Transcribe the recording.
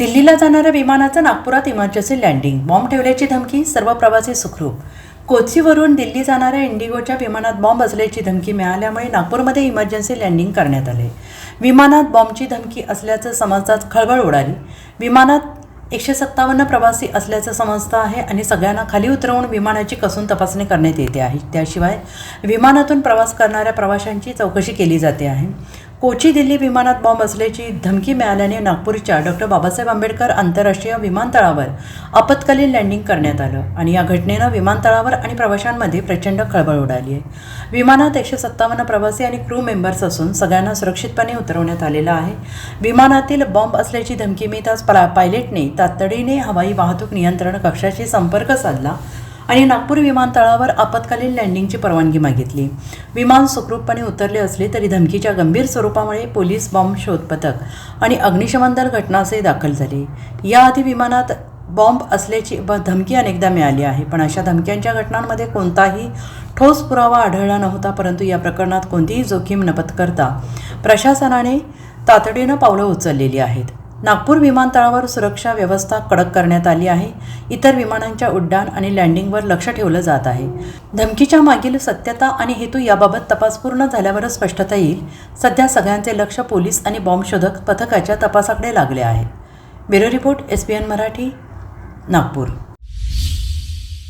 दिल्लीला जाणाऱ्या विमानाचं नागपुरात इमर्जन्सी लँडिंग. बॉम्ब ठेवल्याची धमकी सर्व प्रवासी सुखरूप. कोचीवरून दिल्ली जाणाऱ्या इंडिगोच्या विमानात बॉम्ब असल्याची धमकी मिळाल्यामुळे नागपूरमध्ये इमर्जन्सी लँडिंग करण्यात आले. विमानात बॉम्बची धमकी असल्याचं समजताच खळबळ उडाली. विमानात एकशे सत्तावन्न प्रवासी असल्याचं समजतं आहे आणि सगळ्यांना खाली उतरवून विमानाची कसून तपासणी करण्यात येते आहे. त्याशिवाय विमानातून प्रवास करणाऱ्या प्रवाशांची चौकशी केली जाते आहे. कोची दिल्ली विमानात बॉम्ब असल्याची धमकी मिळाल्याने नागपूरच्या डॉक्टर बाबासाहेब आंबेडकर आंतरराष्ट्रीय विमानतळावर आपत्कालीन लँडिंग करण्यात आलं आणि या घटनेनं विमानतळावर आणि प्रवाशांमध्ये प्रचंड खळबळ उडाली आहे. विमानात एकशे सत्तावन्न प्रवासी आणि क्रू मेंबर्स असून सगळ्यांना सुरक्षितपणे उतरवण्यात आलेलं आहे. विमानातील बॉम्ब असल्याची धमकी मिळताच पायलटने तातडीने हवाई वाहतूक नियंत्रण कक्षाशी संपर्क साधला. आणि नागपूर विमानतळावर आपत्कालीन लँडिंगची परवानगी मागितली. विमान सुखरूपपणे उतरले असले तरी धमकीच्या गंभीर स्वरूपामुळे पोलीस बॉम्ब शोध पथक आणि अग्निशमन दल घटनास्थळी दाखल झाले. याआधी विमानात बॉम्ब असल्याची ब धमकी अनेकदा मिळाली आहे पण अशा धमक्यांच्या घटनांमध्ये कोणताही ठोस पुरावा आढळला नव्हता परंतु या प्रकरणात कोणतीही जोखीम न पत्करता प्रशासनाने तातडीनं पावलं उचललेली आहेत. नागपूर विमानतळावर सुरक्षा व्यवस्था कडक करण्यात आली आहे. इतर विमानांच्या उड्डाण आणि लँडिंगवर लक्ष ठेवलं जात आहे. धमकीच्या मागील सत्यता आणि हेतू याबाबत तपास पूर्ण झाल्यावरच स्पष्टता येईल. सध्या सगळ्यांचे लक्ष पोलीस आणि बॉम्बशोधक पथकाच्या तपासाकडे लागले आहे. Bureau report S P N Marathi Nagpur.